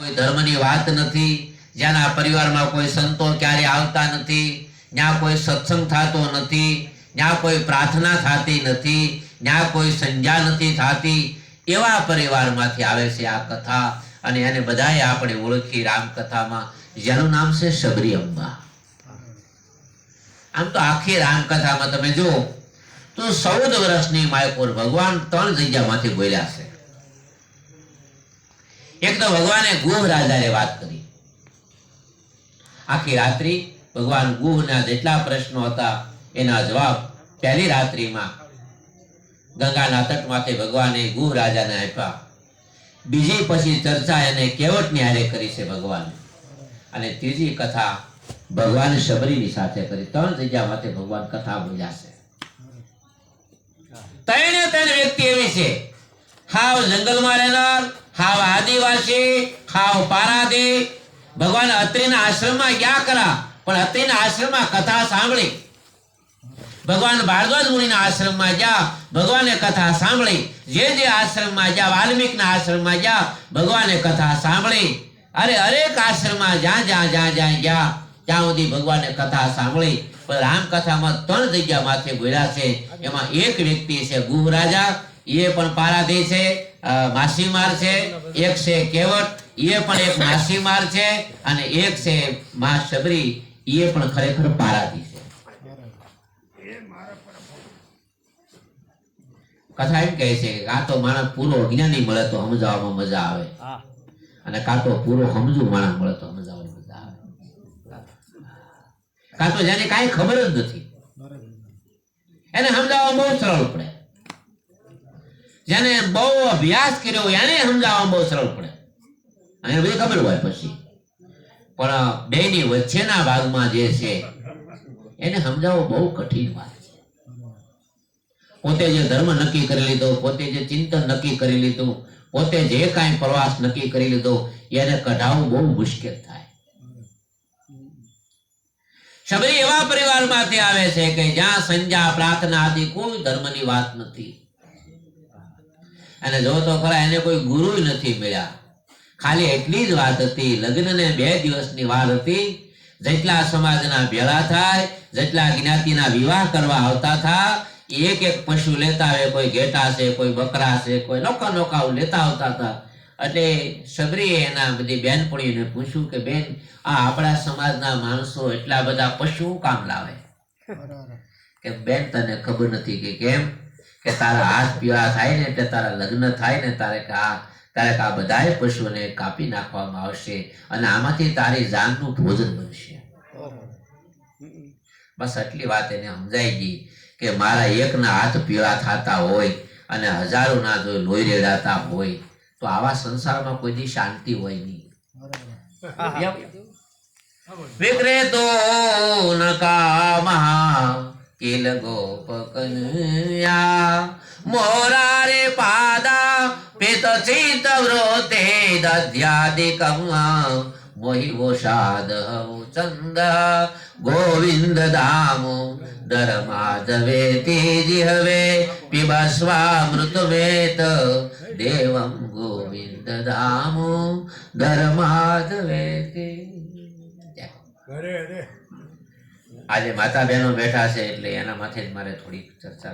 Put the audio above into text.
કોઈ ધર્મની વાત નથી, જ્યાંના પરિવારમાં કોઈ સંતો ક્યારે આવતા નથી ત્યાં કોઈ સત્સંગ થતો નથી ત્યાં કોઈ પ્રાર્થના થતી નથી ત્યાં કોઈ સંજ્ઞા નથી થતી, એવા પરિવારમાંથી આવે છે આ કથા. અને એને બધાએ આપણે ઓળખી રામકથામાં, જેનું નામ છે શબરી અંબા. આમ તો આખી રામકથામાં તમે જુઓ, તો ચૌદ વર્ષની માયકોર ભગવાન ત્રણ જગ્યામાંથી બોલ્યા છે. એક તો ભગવાને ગુહ રાજાને વાત કરી. આખી રાત્રિ ભગવાન ગુહના જેટલા પ્રશ્નો હતા, એના જવાબ પહેલી રાત્રિમાં ગંગાના તટમાંથી ભગવાને ગુહ રાજાને આપ્યા. બીજી પછી ચર્ચા એને કેવટની હારે કરી છે ભગવાન? અને ત્રીજી કથા ભગવાન શબરીની સાથે કરી. ત્રણ જગ્યામાંથી ભગવાન કથા બોલ્યા છે. ત્રણે વ્યક્તિ એવી છે. હાવ જંગલમાં રહેનાર હાવ ખાવ પારા દે. ભગવાન અત્રિના આશ્રમમાં ગયા કરા, પણ અત્રિના આશ્રમમાં કથા સાંભળી. ભગવાન ભારદ્વાજ મુનિના આશ્રમમાં જા ભગવાને કથા સાંભળી. જે જે આશ્રમમાં જા વાલ્મીકના આશ્રમમાં જા ભગવાને કથા સાંભળી. અરે હરેક આશ્રમમાં જ્યાં જ્યાં જ્યાં જ્યાં ગયા, ત્યાં સુધી ભગવાને કથા સાંભળી. પણ રામકથામાં ત્રણ જગ્યામાંથી બોલ્યા છે. એમાં એક વ્યક્તિ છે ગુહ રાજા એ પણ પારાધી છે. માસીમાર છે એક છે કેવટ એ પણ એક માસીમાર છે અને એક છે મા શબરી એ પણ ખરેખર પારાધી છે. કથા એમ કહે છે કે કાં તો માણસ પૂરો જ્ઞાની મળે તો સમજાવવામાં મજા આવે. અને કાં તો પૂરો સમજુ માણસ મળે તો સમજાવવામાં મજા આવે. કાં તો જેને કાંઈ ખબર જ નથી. એને સમજાવવા બહુ સરળ પડે. જેને બહુ અભ્યાસ કર્યો એને સમજાવવા બહુ સરળ પડે. અહીંયા બધી ખબર હોય પછી. પણ બેની વચ્ચેના ભાગમાં જે છે, એને સમજાવવો બહુ કઠિન વાત છે. પોતે જે ધર્મ નક્કી કરી લીધો, પોતે જે ચિંતન નક્કી કરી લીધું, પોતે જે કાંઈ પ્રવાસ નક્કી કરી લીધો, એને કઢાવવું બહુ મુશ્કેલ થાય. શબરી એવા પરિવારમાંથી આવે છે કે જ્યાં સંજ્ઞા પ્રાર્થના આદિ કોઈ ધર્મની વાત નથી. અને જો તો ખરા એને કોઈ ગુરુ નથી મળ્યા. ખાલી એટલી જ વાત હતી લગ્નને બે દિવસની વાત હતી. જેટલા સમાજના ભેળા થાય જેટલા જ્ઞાતિના વિવાહ કરવા આવતા હતા એક એક પશુ લેતા આવે કોઈ ઘેટા છે કોઈ બકરા છે કોઈ નોકા નોકા લેતા આવતા હતા. એટલે સબરીએ એના બધી બેનપણીઓને પૂછ્યું કે બેન આ આપણા સમાજના માણસો એટલા બધા પશુ કામ લાવે? કે બેન તને ખબર નથી કે કેમ? કે તારા હાથ પીળા થાય ને એટલે તારા લગ્ન થાય ને તારે કે આ તારે આ બધાય પશુને કાપી નાખવામાં આવશે અને આમાંથી તારી જાનનું ભોજન બનશે. બસ આટલી વાત એને સમજાઈ ગઈ કે મારા એકના હાથ પીળા થતા હોય અને હજારોના જો લોહી રેડાતા હોય તો આવા સંસારમાં કોઈ દી શાંતિ હોય નહીં. વિક્રેતો નકામા કિલ ગોપકન્યા મોરારે પાદા, પિત ચિત વ્રોતે દધ્યાદિકમ મોહી વોષાદ ચંદ, ગોવિંદ દામો ધર્માધવે તેજી હવે પિબસ્વામૃતવેત દેવમ ગોવિંદ દામો ધર્માધવે તે આજે માતા બહેનો બેઠા છે એટલે એના માથે જ મારે થોડીક ચર્ચા